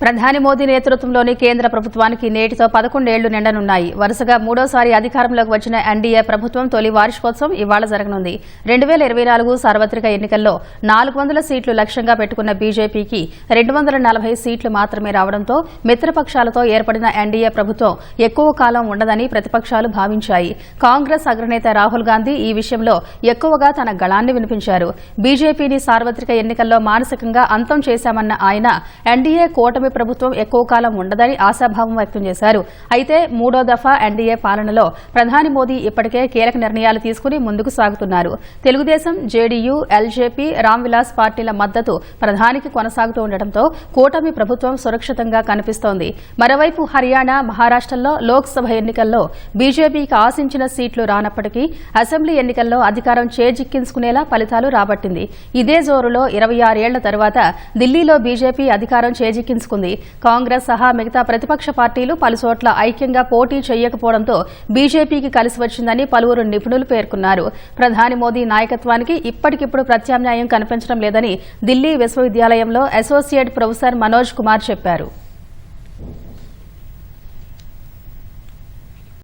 ప్రధాని మోదీ నేతృత్వంలోని కేంద్ర ప్రభుత్వానికి నేటితో పదకొండేళ్ళు నిండనున్నాయి. వరుసగా మూడోసారి అధికారంలోకి వచ్చిన ఎన్డీఏ ప్రభుత్వం తొలి వార్షికోత్సవం ఇవాళ జరగనుంది. రెండు వేల ఇరవై నాలుగు సార్వత్రిక ఎన్నికల్లో నాలుగు వందల సీట్లు లక్ష్యంగా పెట్టుకున్న బీజేపీకి రెండు వందల నలభై సీట్లు మాత్రమే రావడంతో మిత్రపక్షాలతో ఏర్పడిన ఎన్డీఏ ప్రభుత్వం ఎక్కువ కాలం ఉండదని ప్రతిపక్షాలు భావించాయి. కాంగ్రెస్ అగ్రనేత రాహుల్ గాంధీ ఈ విషయంలో ఎక్కువగా తన గళాన్ని వినిపించారు. బీజేపీని సార్వత్రిక ఎన్నికల్లో మానసికంగా అంతం చేశామన్న ఆయన ఎన్డీఏ కూటమి ప్రభుత్వం ఎక్కువ కాలం ఉండదని ఆశాభావం వ్యక్తం చేశారు. అయితే మూడో దఫా ఎన్డీఏ పాలనలో ప్రధాని మోదీ ఇప్పటికే కీలక నిర్ణయాలు తీసుకుని ముందుకు సాగుతున్నారు. తెలుగుదేశం జేడీయూ ఎల్జేపీ రామ్విలాస్ పార్టీల మద్దతు ప్రధానికి కొనసాగుతూ ఉండటంతో కూటమి ప్రభుత్వం సురక్షితంగా కనిపిస్తోంది. మరోవైపు హర్యానా మహారాష్టల్లో లోక్సభ ఎన్నికల్లో బీజేపీకి ఆశించిన సీట్లు రానప్పటికీ అసెంబ్లీ ఎన్నికల్లో అధికారం చేజిక్కించుకునేలా ఫలితాలు రాబట్టింది. ఇదే జోరులో ఇరవై ఆరేళ్ళ తర్వాత ఢిల్లీలో బీజేపీ అధికారం చేజిక్కించుకుంది. కాంగ్రెస్ సహా మిగతా ప్రతిపక్ష పార్టీలు పలుచోట్ల ఐక్యంగా పోటీ చేయకపోవడంతో బీజేపీకి కలిసి వచ్చిందని పలువురు నిపుణులు పేర్కొన్నారు. ప్రధాని మోదీ నాయకత్వానికి ఇప్పటికిప్పుడు ప్రత్యామ్నాయం కనిపించడం లేదని ఢిల్లీ విశ్వవిద్యాలయంలో అసోసియేట్ ప్రొఫెసర్ మనోజ్ కుమార్ చెప్పారు.